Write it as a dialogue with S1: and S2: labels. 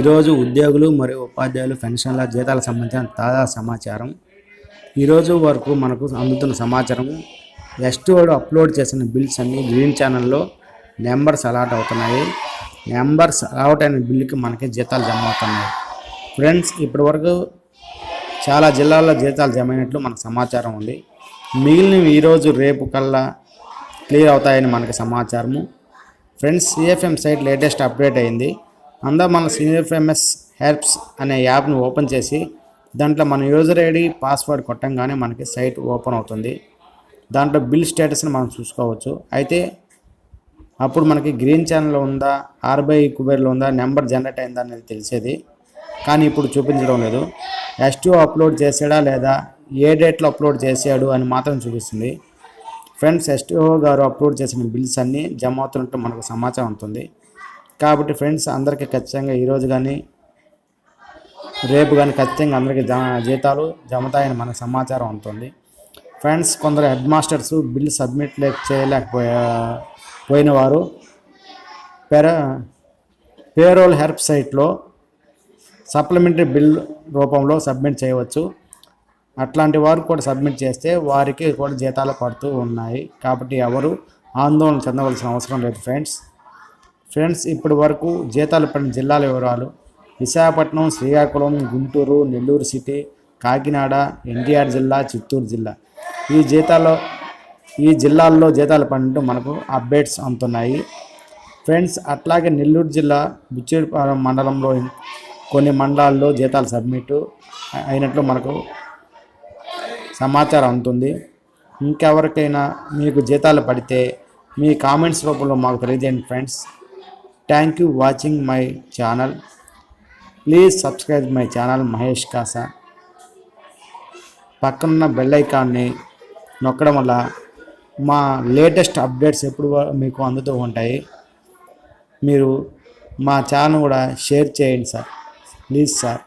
S1: ఈరోజు ఉద్యోగులు మరియు ఉపాధ్యాయులు పెన్షన్ల జీతాల సంబంధించిన తాజా సమాచారం. ఈరోజు వరకు మనకు అందుతున్న సమాచారం ఎస్టీఓడు అప్లోడ్ చేసిన బిల్స్ అన్ని గ్రీన్ ఛానల్లో నెంబర్స్ అలాట్ అవుతున్నాయి. నెంబర్స్ అలాట్ అయిన బిల్లుకి మనకి జీతాలు జమ అవుతున్నాయి. ఫ్రెండ్స్ ఇప్పటివరకు చాలా జిల్లాల్లో జీతాలు జమ అయినట్లు మనకు సమాచారం ఉంది. మిగిలినవి ఈరోజు రేపు కల్లా క్లియర్ అవుతాయని మనకి సమాచారము. Friends CFM site latest update అయింది. అందా మన సిఎఫ్ఎంఎస్ హెల్ప్స్ అనే యాప్ను ఓపెన్ చేసి దాంట్లో మన యూజర్ ఐడి పాస్వర్డ్ కొట్టంగానే మనకి సైట్ ఓపెన్ అవుతుంది. దాంట్లో బిల్ స్టేటస్ని మనం చూసుకోవచ్చు. అయితే అప్పుడు మనకి గ్రీన్ ఛానల్ ఉందా ఆర్బీఐ కుబేర్లో ఉందా నెంబర్ జనరేట్ అయిందా అనేది తెలిసేది. కానీ ఇప్పుడు చూపించడం లేదు. ఎస్టీఓ అప్లోడ్ చేసాడా లేదా ఏ డేట్లో అప్లోడ్ చేశాడు అని మాత్రం చూపిస్తుంది. ఫ్రెండ్స్ ఎస్టీఓ గారు అప్లోడ్ చేసిన బిల్స్ అన్నీ జమ అవుతున్నట్టు మనకు సమాచారం ఉంటుంది కాబట్టి ఫ్రెండ్స్ అందరికీ ఖచ్చితంగా ఈరోజు కానీ రేపు కానీ ఖచ్చితంగా అందరికీ జమ జీతాలు జమతాయని మన సమాచారం ఉంటుంది ఫ్రెండ్స్ కొందరు హెడ్ మాస్టర్స్ బిల్ సబ్మిట్ లేక చేయలేకపోయా పోయిన వారు పెర పేరోల్ హెల్ప్ సైట్లో సప్లిమెంటరీ బిల్ రూపంలో సబ్మిట్ చేయవచ్చు. అట్లాంటి వారు కూడా సబ్మిట్ చేస్తే వారికి కూడా జీతాలు పడుతూ ఉన్నాయి. కాబట్టి ఎవరు ఆందోళన చెందవలసిన అవసరం లేదు ఫ్రెండ్స్. ఫ్రెండ్స్ ఇప్పటి వరకు జీతాలు పడిన జిల్లాల వివరాలు. విశాఖపట్నం శ్రీకాకుళం గుంటూరు నెల్లూరు సిటీ కాకినాడ ఎన్టీఆర్ జిల్లా చిత్తూరు జిల్లా. ఈ జీతాల్లో ఈ జిల్లాల్లో జీతాలు పడినట్టు మనకు అప్డేట్స్ అందుతున్నాయి. ఫ్రెండ్స్ అట్లాగే నెల్లూరు జిల్లా బుచ్చిపాలెం మండలంలో కొన్ని మండలాల్లో జీతాలు సబ్మిట్ అయినట్లు మనకు సమాచారం అందుతుంది. ఇంకెవరికైనా మీకు జీతాలు పడితే మీ కామెంట్స్ రూపంలో మాకు తెలియజేయండి friends. Thank you watching my channel please subscribe my channel Mahesh Kasa పక్కనున్న బెల్ ఐకాన్ని నొక్కడం వల్ల మా లేటెస్ట్ అప్డేట్స్ ఎప్పుడు మీకు అందుతూ ఉంటాయి. మీరు మా ఛానల్ కూడా షేర్ చేయండి సార్ ప్లీజ్ సార్